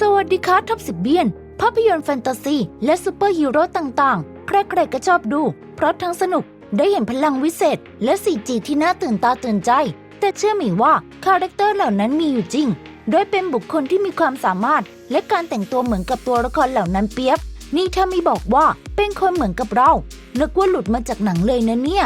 สวัสดีค่ะท็อปสิบเบียน ภาพยนตร์แฟนตาซี และซูเปอร์ฮีโร่ต่างๆ ใครๆก็ชอบดู เพราะทั้งสนุกได้เห็นพลังวิเศษ และสีจีที่น่าตื่นตาตื่นใจ แต่เชื่อไหมว่าคาแรคเตอร์เหล่านั้นมีอยู่จริง โดยเป็นบุคคลที่มีความสามารถ และการแต่งตัวเหมือนกับตัวละครเหล่านั้นเปียบ นี่ถ้าไม่บอกว่าเป็นคนเหมือนกับเรานึกว่าหลุดมาจากหนังเลยนะเนี่ย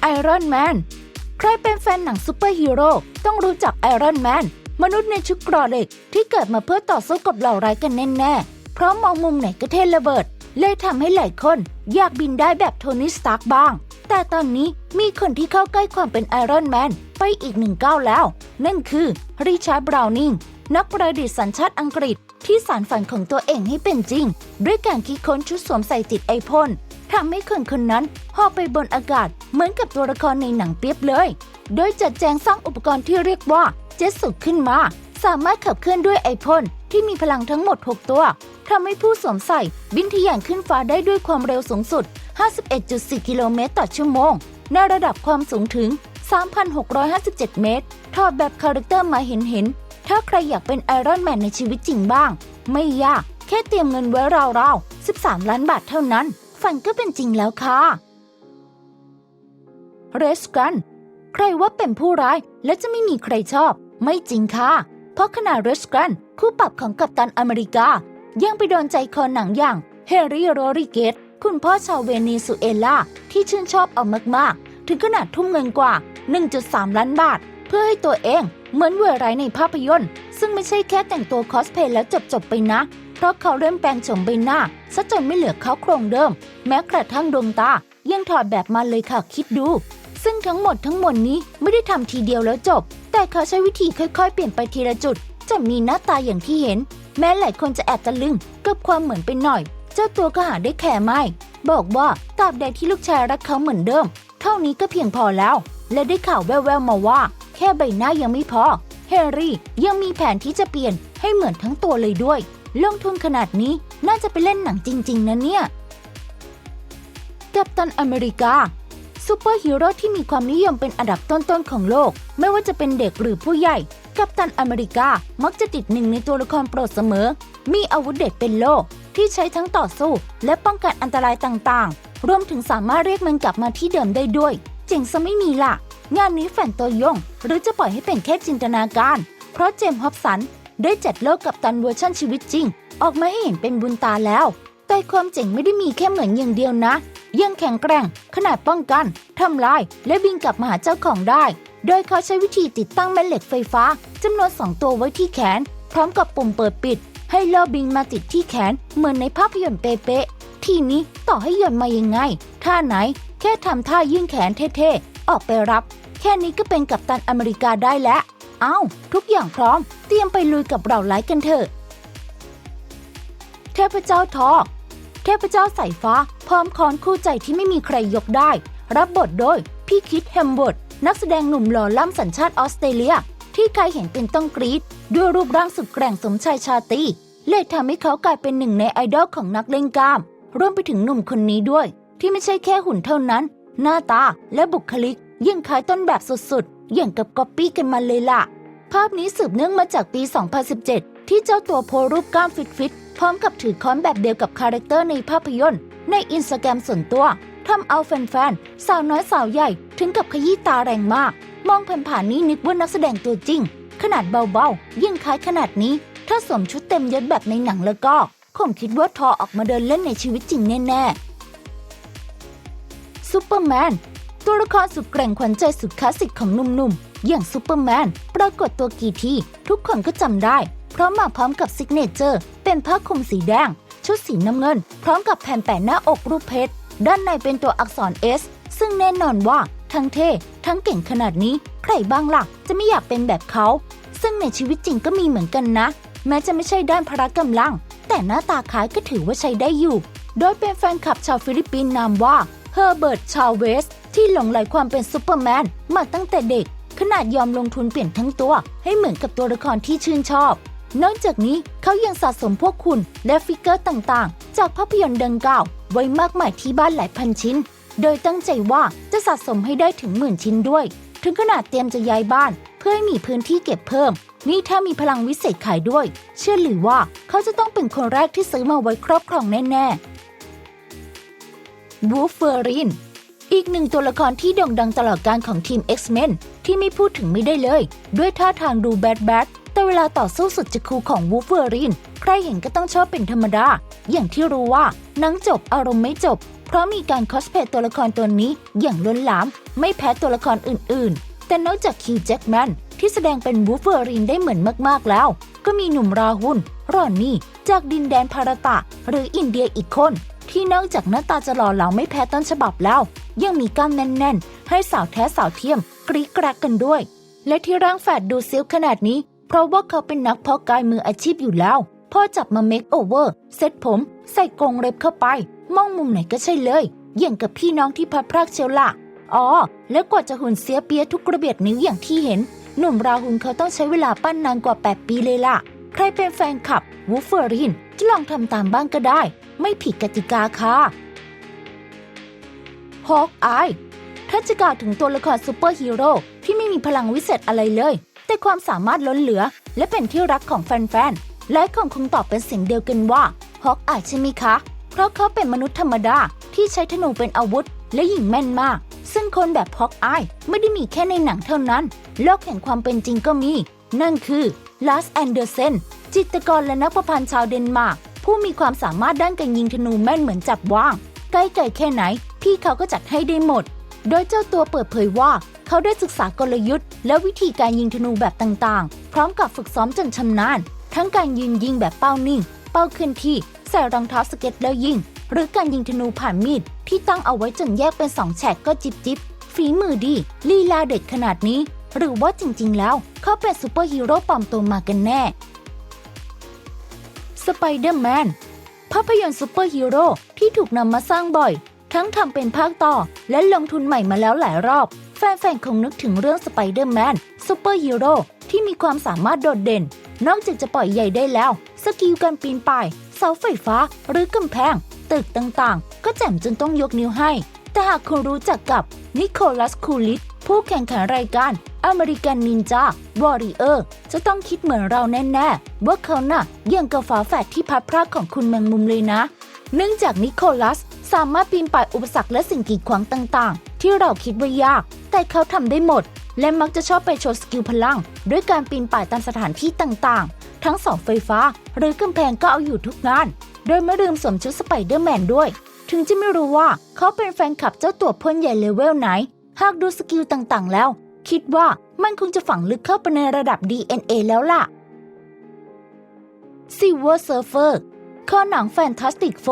ไอรอนแมนใครเป็นแฟนหนังซูเปอร์ฮีโร่ต้องรู้จักไอรอนแมน มนุษย์ในชุดกรอเหล็กที่เกิดมาเพื่อต่อสู้กับเหล่าร้ายกันแน่ๆ เพราะมองมุมไหนก็เทระเบิด เลยทำให้หลายคนอยากบินได้แบบโทนี่สตาร์กบ้าง แต่ตอนนี้มีคนที่เข้าใกล้ความเป็นไอรอนแมนไปอีกหนึ่งก้าวแล้ว นั่นคือริชาร์ดบราวนิงนักประดิษฐ์สัญชาติอังกฤษ ที่สานฝันของตัวเองให้เป็นจริง ด้วยการคิดค้นชุดสวมใส่ติดไอพ่นทำให้คนคนนั้นห่อไปบนอากาศเหมือนกับตัวละครในหนังเปียบเลย โดยจัดแจงสร้างอุปกรณ์ที่เรียกว่าเจ็ตสุดขึ้นมา สามารถขับเคลื่อนด้วยไอพ่นที่มีพลังทั้งหมด 6 ตัวทำให้ผู้สวมใส่บินทะยานขึ้นฟ้าได้ด้วยความเร็วสูงสุด 51.4 กิโลเมตรต่อชั่วโมง ในระดับความสูงถึง 3,657 เมตร ทอดแบบคาแรคเตอร์มาเห็นเห็นๆถ้าใครอยากเป็นไอรอนแมนในชีวิตจริงบ้าง ไม่ยาก แค่เตรียมเงินไว้ราวๆ 13 ล้านบาทเท่านั้น ฝันก็เป็นจริงแล้วค่ะเรสกัน ใครว่าเป็นผู้ร้ายและจะไม่มีใครชอบ ไม่จริงค่ะ เพราะขณะเรสกันคู่ปรับของกัปตันอเมริกา ยังไปโดนใจคอหนังอย่างเฮรี่โรริเกตคุณพ่อชาวเวเนซุเอลาที่ชื่นชอบเอามากๆ ถึงขนาดทุ่มเงินกว่า 1.3 ล้านบาท เพื่อให้ตัวเองเหมือนเวอร์ไรในภาพยนตร์ ซึ่งไม่ใช่แค่แต่งตัวคอสเพลย์แล้วจบๆไปนะ เพราะเขาเริ่มแปลงโฉมใบหน้าซะจนไม่เหลือเขาโครงเดิม แม้กระทั่งดวงตายังถอดแบบมาเลยค่ะคิดดู ซึ่งทั้งหมดทั้งมวลนี้ไม่ได้ทำทีเดียวแล้วจบ แต่เขาใช้วิธีค่อยๆ เปลี่ยนไปทีละจุดจะมีหน้าตาอย่างที่เห็น แม้หลายคนจะแอบตะลึงกับความเหมือนไปหน่อย เจ้าตัวก็หาได้แค่ไม่ บอกว่าตราบใดที่ลูกชายรักเขาเหมือนเดิม เท่านี้ก็เพียงพอแล้ว และได้ข่าวแว่วๆมาว่า แค่ใบหน้ายังไม่พอแฮร์รี่ยังมีแผนที่จะเปลี่ยนให้เหมือนทั้งตัวเลยด้วย ลงทุนขนาดนี้น่าจะไปเล่นหนังจริง ๆนะเนี่ย กัปตันอเมริกา ซูเปอร์ฮีโร่ที่มีความนิยมเป็นอันดับต้นๆของโลก ไม่ว่าจะเป็นเด็กหรือผู้ใหญ่ กัปตันอเมริกามักจะติดหนึ่งในตัวละครโปรดเสมอ มีอาวุธเด็ดเป็นโล่ที่ใช้ทั้งต่อสู้ และป้องกันอันตรายต่างๆ รวมถึงสามารถเรียกมันกลับมาที่เดิมได้ด้วย เจ๋งซะไม่มีล่ะ งานนี้แฟนตัวยง หรือจะปล่อยให้เป็นแค่จินตนาการ เพราะเจมส์ฮอบสันได้จัดโลกกับตันเวอร์ชั่นชีวิตจริง ออกมาให้เห็นเป็นบุญตาแล้ว แต่ความเจ๋งไม่ได้มีแค่เหมือนอย่างเดียวนะ ยังแข็งแกร่ง ขนาดป้องกันทำลาย และบินกลับมาหาเจ้าของได้ โดยเขาใช้วิธีติดตั้งแม่เหล็กไฟฟ้าจำนวนสองตัวไว้ที่แขน พร้อมกับปุ่มเปิดปิด ให้โลบินมาติดที่แขนเหมือนในภาพยนตร์เป๊ะๆทีนี้ต่อให้โยนมายังไง ท่าไหน แค่ทำท่ายื่นแขนเท่ๆออกไปรับ แค่นี้ก็เป็นกัปตันอเมริกาได้แล้วเอ้า ทุกอย่างพร้อม เตรียมไปลุยกับเราไลฟ์กันเถอะเทพเจ้าทอ เทพเจ้าสายฟ้า พร้อมคอนคู่ใจที่ไม่มีใครยกได้ รับบทโดย พี่คิดแฮมเวิร์ดนักแสดงหนุ่มหล่อล่ำสัญชาติออสเตรเลีย ที่ใครเห็นเป็นต้องกรี๊ดด้วยรูปร่างสุดแกร่งสมชายชาตีเลยทำให้เขากลายเป็นหนึ่งในไอดอลของนักเล่นกล้ามรวมไปถึงหนุ่มคนนี้ด้วย ที่ไม่ใช่แค่หุ่นเท่านั้น หน้าตาและบุคลิกยังคล้ายต้นแบบสุดๆ อย่างกับก๊อปปี้กันมาเลยล่ะ ภาพนี้สืบเนื่องมาจากปี 2017 ที่เจ้าตัวโพรูปกล้ามฟิตๆ พร้อมกับถือค้อนแบบเดียวกับคาแรคเตอร์ในภาพยนตร์ ในอินสตาแกรมส่วนตัวทำเอาแฟนๆ สาวน้อยสาวใหญ่ถึงกับขยี้ตาแรงมาก มองผ่านๆนี้นึกว่านักแสดงตัวจริง ขนาดเบาๆ ยิ่งคล้ายขนาดนี้ ถ้าสวมชุดเต็มยศแบบในหนังแล้วก็ คงคิดว่าทอออกมาเดินเล่นในชีวิตจริงแน่ๆซูเปอร์แมนตัวละครสุดแกร่งขวัญใจสุดคลาสสิกของหนุ่มๆ อย่างซูเปอร์แมนปรากฏตัวกี่ที ทุกคนก็จำได้ เพราะมาพร้อมกับซิกเนเจอร์ เป็นผ้าคลุมสีแดง ชุดสีน้ำเงิน พร้อมกับแผ่นแปะหน้าอกรูปเพชร ด้านในเป็นตัวอักษร S ซึ่งแน่นอนว่า ทั้งเท่ ทั้งเก่งขนาดนี้ ใครบ้างล่ะ จะไม่อยากเป็นแบบเขา ซึ่งในชีวิตจริงก็มีเหมือนกันนะ แม้จะไม่ใช่ด้านพละกำลัง แต่หน้าตาคล้ายก็ถือว่าใช้ได้อยู่ โดยเป็นแฟนคลับชาวฟิลิปปินส์นามว่าเฮอร์เบิร์ตชาเวสที่หลงไหลความเป็นซูเปอร์แมนมาตั้งแต่เด็กขนาดยอมลงทุนเปลี่ยนทั้งตัว ให้เหมือนกับตัวละครที่ชื่นชอบ นอกจากนี้เขายังสะสมพวกคุณและฟิกเกอร์ต่างๆ จากภาพยนตร์ดังกล่าว ไว้มากมายที่บ้านหลายพันชิ้น โดยตั้งใจว่าจะสะสมให้ได้ถึงหมื่นชิ้นด้วย ถึงขนาดเตรียมจะย้ายบ้าน เพื่อให้มีพื้นที่เก็บเพิ่ม นี่ถ้ามีพลังวิเศษขายด้วย เชื่อหรือว่าเขาจะต้องเป็นคนแรกที่ซื้อมาไว้ครอบครองแน่ๆวูฟเฟอรินอีกหนึ่งตัวละครที่โด่งดังตลอดการของทีม X-Men ที่ไม่พูดถึงไม่ได้เลย ด้วยท่าทางดูแบดแบด ลาต่อสู้สุดจะคูของวูฟเฟอริน ใครเห็นก็ต้องชอบเป็นธรรมดา อย่างที่รู้ว่าหนังจบอารมณ์ไม่จบ เพราะมีการคอสเพลย์ตัวละครตัวนี้อย่างล้นหลาม ไม่แพ้ตัวละครอื่นๆ แต่นอกจากคิวแจ็คแมนที่แสดงเป็นวูฟเฟอรินได้เหมือนมากๆแล้ว ก็มีหนุ่มราหุนรอนนี่ จากดินแดนพาราตะ หรืออินเดียอีกคน ที่นอกจากหน้าตาจะหล่อเหลาไม่แพ้ต้นฉบับแล้ว ยังมีกล้ามแน่นๆ ให้สาวแท้สาวเทียมกรีดกรักกันด้วย และที่ร่างแฝดดูซิลขนาดนี้ เพราะว่าเขาเป็นนักเพาะกายมืออาชีพอยู่แล้ว พ่อจับมาเมคโอเวอร์เซ็ตผม ใส่กรงเล็บเข้าไป มองมุมไหนก็ใช่เลย อย่างกับพี่น้องที่พัดพรากเชียวละอ๋อ แล้วกว่าจะหุ่นเสียเปียทุกกระเบียดนิ้วอย่างที่เห็น หนุ่มราหุนเขาต้องใช้เวลาปั้นนานกว่า 8 ปีเลยล่ะ ใครเป็นแฟนคลับวูฟเฟอรินจะลองทำตามบ้างก็ได้ ไม่ผิดกติกาค่ะฮอกอายถ้าจะกล่าวถึงตัวละครซูเปอร์ฮีโร่ที่ไม่มีพลังวิเศษอะไรเลย แต่ความสามารถล้นเหลือ และเป็นที่รักของแฟนๆและคงคงตอบเป็นเสียงเดียวกันว่าฮอกอายใช่ไหมคะ เพราะเขาเป็นมนุษย์ธรรมดาที่ใช้ธนูเป็นอาวุธ และยิงแม่นมาก ซึ่งคนแบบฮอกอายไม่ได้มีแค่ในหนังเท่านั้น โลกแห่งความเป็นจริงก็มี นั่นคือลาสแอนเดอร์เซนจิตรกรและนักประพันธ์ชาวเดนมาร์กผู้มีความสามารถด้านการยิงธนูแม่นเหมือนจับว่าง ใกล้ไกลแค่ไหน พี่เขาก็จัดให้ได้หมด โดยเจ้าตัวเปิดเผยว่า เขาได้ศึกษากลยุทธ์ และวิธีการยิงธนูแบบต่างๆ พร้อมกับฝึกซ้อมจนชำนาญ ทั้งการยืนยิงแบบเป้านิ่ง เป้าเคลื่อนที่ ใส่รองเท้าสเก็ตแล้วยิง หรือการยิงธนูผ่านมีดที่ตั้งเอาไว้จนแยกเป็นสองแฉกก็จิบจิบฝีมือดีลีลาเด็ดขนาดนี้ หรือว่าจริงๆ แล้วเขาเป็นซูเปอร์ฮีโร่ปลอมตัวมากันแน่สไปเดอร์แมนภาพยนตร์ซูเปอร์ฮีโร่ที่ถูกนำมาสร้างบ่อย ทั้งทำเป็นภาคต่อและลงทุนใหม่มาแล้วหลายรอบ ฟนๆ คงนึกถึงเรื่องสไปเดอร์แมนซูเปอร์ฮีโร่ที่มีความสามารถโดดเด่น นอกจากจะปล่อยใหญ่ได้แล้ว สกิลการปีนป่าย เสาไฟฟ้า หรือกำแพง ตึกต่างๆ ก็แจ่มจนต้องยกนิ้วให้ แต่หากคุณรู้จักกับนิโคลัสคูลิตผู้แข่งขันรายการอเมริกันนินจาวอริเออร์จะต้องคิดเหมือนเราแน่ๆ ว่าเขาน่ะยังกับฝาแฝดที่พัดพรากของคุณแมงมุมเลยนะ เนื่องจากนิโคลัสสามารถปีนป่ายอุปสรรคและสิ่งกีดขวางต่างๆ ที่เราคิดว่ายาก แต่เขาทำได้หมด และมักจะชอบไปโชว์สกิลพลัง ด้วยการปีนป่ายตามสถานที่ต่างๆ ทั้งเสาไฟฟ้า หรือกำแพงก็เอาอยู่ทุกงาน โดยไม่ลืมสวมชุดสไปเดอร์แมนด้วย ถึงจะไม่รู้ว่าเขาเป็นแฟนคลับเจ้าตัวพ่นใหญ่เลเวลไหน หากดูสกิลต่างๆ แล้ว คิดว่ามันคงจะฝังลึกเข้าไปในระดับ DNA แล้วล่ะ Silver Surfer ข้อหนังแฟนตาสติกโฟ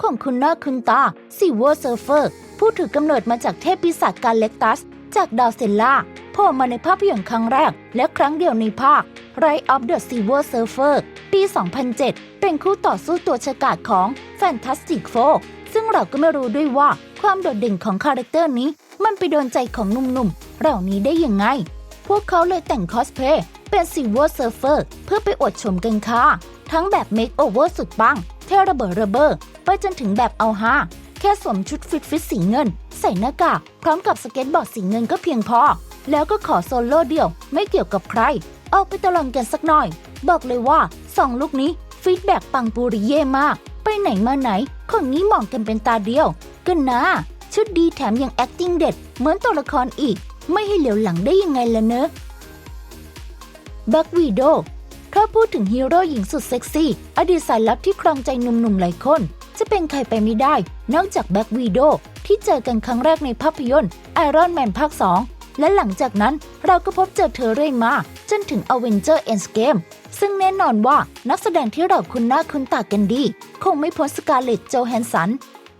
ของคุณหน้าคุณตา Silver Surfer ผู้ถือกำเนิดมาจากเทพปีศาจกาเล็กตัส จากดาวเซลล่าโผล่มาในภาพยนตร์ครั้งแรก และครั้งเดียวในภาค Rise of the Silver Surfer ปี 2007 เป็นคู่ต่อสู้ตัวฉกาจของ Fantastic Four ซึ่งเราก็ไม่รู้ด้วยว่าความโดดเด่นของคาแรคเตอร์นี้ มันไปโดนใจของหนุ่มๆ เหล่านี้ได้ยังไง พวกเขาเลยแต่งคอสเพลย์เป็น Silver Surfer เพื่อไปอวดชมกันค่ะ ทั้งแบบเมคโอเวอร์สุดปังเทระเบิดระเบ้อไปจนถึงแบบเอาฮา ค่สวมชุดฟิตฟิตสีเงิน ใส่หน้ากาก พร้อมกับสเก็ตบอร์ดสีเงินก็เพียงพอ แล้วก็ขอโซโล่เดี่ยว ไม่เกี่ยวกับใคร ออกไปตะลอนกันสักหน่อย บอกเลยว่าสองลูกนี้ฟีดแบ็กปังปูริเย่มาก ไปไหนมาไหน คนนี้มองกันเป็นตาเดียว กันนะ ชุดดีแถมยัง acting เด็ด เหมือนตัวละครอีก ไม่ให้เหลียวหลังได้ยังไงล่ะเนอะบักวีโดถ้าพูดถึงฮีโร่หญิงสุดเซ็กซี่ อดีตสายลับที่ครองใจหนุ่มๆหลายคน จะเป็นใครไปไม่ได้ นอกจากแบ็กวีโดที่เจอกันครั้งแรกในภาพยนตร์ไอรอนแมนภาค 2 และหลังจากนั้นเราก็พบเจอเธอเรื่อยมา จนถึง a v e n g e r Endgame ซึ่งแน่นอนว่านักแสดงที่เราคุ้นหน้าคุ้นตากันดี คงไม่พ้นสกาเลตโจแฮนสัน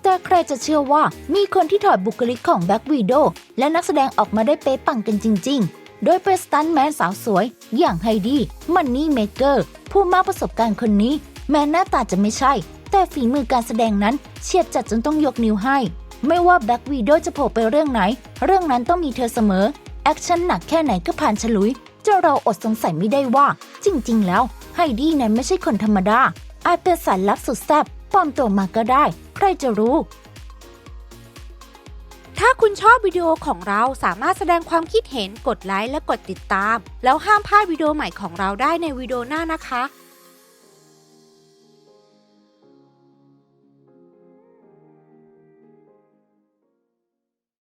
แต่ใครจะเชื่อว่ามีคนที่ถอดบุคลิกของแบ็กวีโดและนักแสดงออกมาได้เป๊ะปังกันจริง ๆ โดยเป็นสตันแมนสาวสวย อย่างไฮดี้มันนี่เมเกอร์ผู้มากประสบการณ์คนนี้ แม้หน้าตาจะไม่ใช่ แต่ฝีมือการแสดงนั้นเฉียบจัดจนต้องยกนิ้วให้ ไม่ว่าแบ็กวีโดจะโผล่ไปเรื่องไหน เรื่องนั้นต้องมีเธอเสมอ แอคชั่นหนักแค่ไหนก็ผ่านฉลุยจนเราอดสงสัยไม่ได้ว่า จริง ๆ แล้วไฮดี้นั้นไม่ใช่คนธรรมดา อาจเป็นสายลับสุดแซ่บปลอมตัวมาก็ได้ ใครจะรู้ ถ้าคุณชอบวิดีโอของเราสามารถแสดงความคิดเห็นกดไลค์และกดติดตาม แล้วห้ามพลาดวิดีโอใหม่ของเราได้ในวิดีโอหน้านะคะ